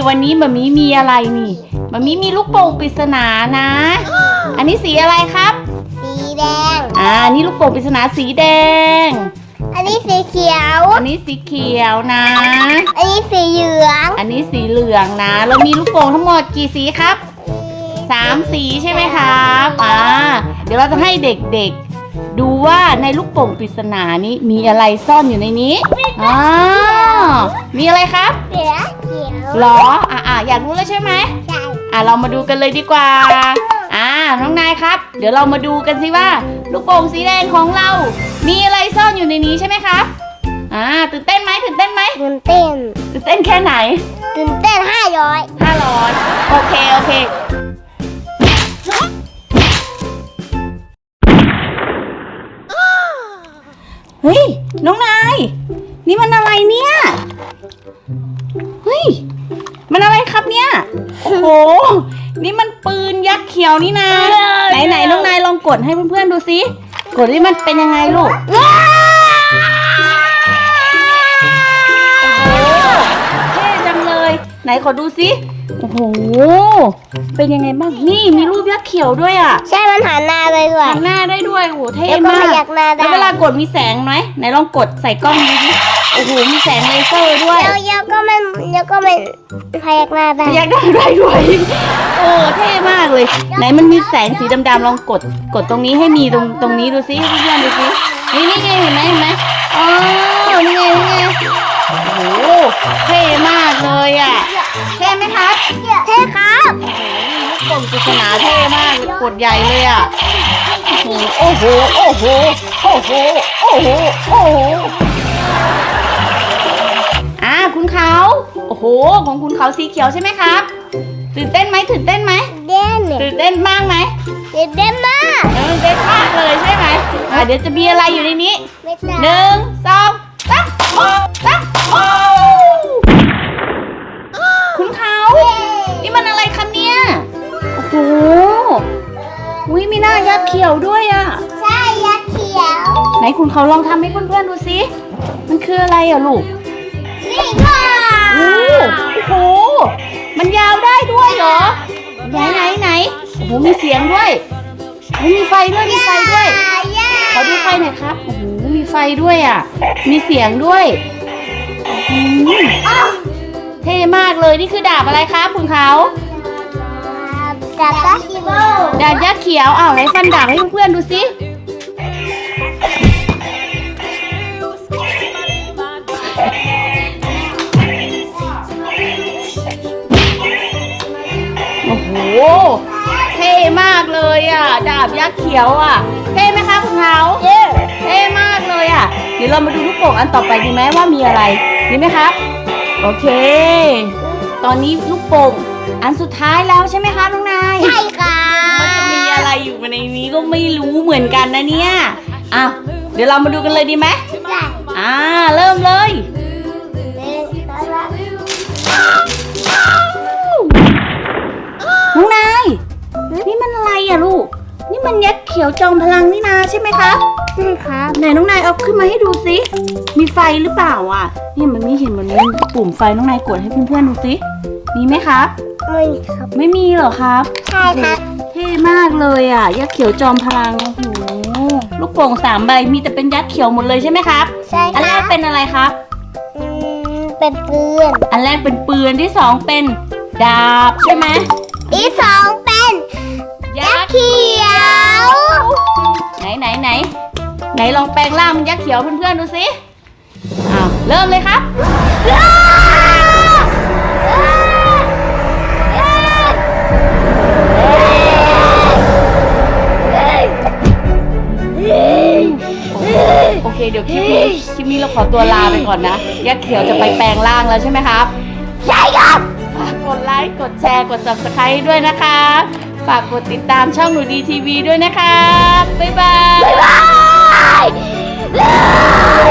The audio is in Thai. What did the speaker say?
นี่วันนี้มามีมีอะไรนี่มามีมีลูกโป่งปริศนานะ อันนี้สีอะไรครับ สีแดง อ่าอันนี่ลูกโป่งปริศนาสีแดง อันนี้สีเขียว อันนี้สีเขียวนะ อันนี้สีเหลือง อันนี้สีเหลืองนะเรามีลูกโป่งทั้งหมดกี่สีครับสามสีใช่ไหมครับอ่าเดี๋ยวเราจะให้เด็กๆ ดูว่าในลูกโป่งปริศนานี้มีอะไรซ่อนอยู่ในนี้อ่า มีอะไรครับเหลืองเขียวหรออ่าอ่าอยากรู้แล้วใช่ไหมใช่อ่าเรามาดูกันเลยดีกว่า อ่าน้องนายครับ เดี๋ยวเรามาดูกันสิว่า ลูกโป่งสีแดงของเรา มีอะไรซ่อนอยู่ในนี้ใช่ไหมครับ อ่าตื่นเต้นไหมตื่นเต้นไหมตื่นเต้นตื่นเต้นแค่ไหนตื่นเต้นห้าร้อยห้าร้อยโอเคโอเคเฮ้ยน้องนาย นี่มันอะไรเนี่ย เฮ้ย มันอะไรครับเนี่ย โอ้โห นี่มันปืนยักษ์เขียวนี่นะ ไหนไหนน้องนายลองกดให้เพื่อนๆดูสิ กดที่มันเป็นยังไงลูก โอ้โหเท่จังเลย ไหนขอดูสิ โอ้โห เป็นยังไงบ้าง นี่มีรูปยักษ์เขียวด้วยอะ ใช่มันหันหน้าไปด้วยหันหน้าได้ด้วย โอ้โห เท่แล้วก็มากพยักหน้าได้ แล้วเวลากดมีแสงไหมไหนลองกดใส่กล้องดูสิ โอ้โหมีแสงเลเซอร์ด้วยแล้วแล้วก็มันแล้วก็มันพยักหน้าได้พยักหน้าได้ด้วยโอ้เท่มากเลย ไหนมันมีแสงสีดำๆลองกด กดตรงนี้ให้มีตรงตรงนี้ดูสิให้เพื่อนๆดูสินี่นี่ไงเห็นไหมเห็นไหมอ๋อนี่ไงนี่ไงโอ้โหเท่มากเลยอะเท่ไหมครับเท่ครับลูกโป่งปริศนาเท่มากกดใหญ่เลยอะโอ้โหโอ้โหโอ้โหโอ้โหโอ้โหอ่า โอ้โห ของคุณเขาสีเขียวใช่ไหมครับ ตื่นเต้นไหมตื่นเต้นไหมเด่นเนี่ยตื่นเต้นมากไหมตื่นเต้นมากเออตื่นเต้นมากเลยใช่ไหมอ่าเดี๋ยวจะมีอะไรอยู่ในนี้ไม่ใช่หนึ่งสองสามโอ้สามโอ้คุณเขานี่มันอะไรคะเนี่ยโอ้โหวิมีหน้ายักษ์เขียวด้วยอะใช่ยักษ์เขียว ไหนคุณเขาลองทำให้เพื่อนๆดูสิมันคืออะไรอะลูกนี่ค่ะโอ้ โหมันยาวได้ด้วยเหรอ ไหนไหนไหนโอ้โหมีเสียงด้วยโอ้มีไฟด้วยมีไฟด้วยย่าขอดูไฟหน่อยครับ โอ้โหมีไฟด้วยอะ มีเสียงด้วยอืมเท่มากเลยนี่คือดาบอะไรครับคุณเขากับตัชิโบดาบยักษ์เขียวอ้าวไหนฟันดาบให้เพื่อนๆดูสิ เท่มากเลยอะ ดาบยักษ์เขียวอะ เท่ไหมคะคุณเขาเย้เท่มากเลยอะ เดี๋ยวเรามาดูลูกโป่งอันต่อไปดีไหมว่ามีอะไรดีไหมครับ โอเค ตอนนี้ลูกโป่งอันสุดท้ายแล้วใช่ไหมคะน้องนายใช่ค่ะมันจะมีอะไรอยู่ในนี้ก็ไม่รู้เหมือนกันนะเนี่ยอะเดี๋ยวเรามาดูกันเลยดีไหมใช่อ่าเริ่มเลย จอมพลังนี่นาใช่ไหมคะใช่ครับ ไหนน้องนายเอาขึ้นมาให้ดูสิมีไฟหรือเปล่าอะ นี่มันไม่เห็นมันมีปุ่มไฟน้องนายกดให้เพื่อนๆดูสิมีไหมครับ ไม่ครับ ไม่มีเหรอครับ ใช่ครับ เท่มากเลยอะ ยักษ์เขียวจอมพลังโอ้โหลูกโป่งสามใบมีแต่เป็นยักษ์เขียวหมดเลยใช่ไหมครับ ใช่อันคแรรักบเป็นอะไรครับ อืม เป็นปืน อันแรกเป็นปืนที่สองเป็นดาบใช่ไหมอีกสองเป็น ไหนลองแปลงร่างเป็นยักษ์เขียวเพื่อนๆดูสิอ้าวเริ่มเลยครับโอเคเดี๋ยวคลิปนี้คลิปนี้เราขอตัวลาไปก่อนนะยักษ์เขียวจะไปแปลงร่างแล้วใช่ไหมครับ ใช่ครับฝากกดไลค์กดแชร์กด subscribe ด้วยนะคะฝากกดติดตามช่องหนูดีทีวีด้วยนะคะบ๊ายบายบ๊าย บาย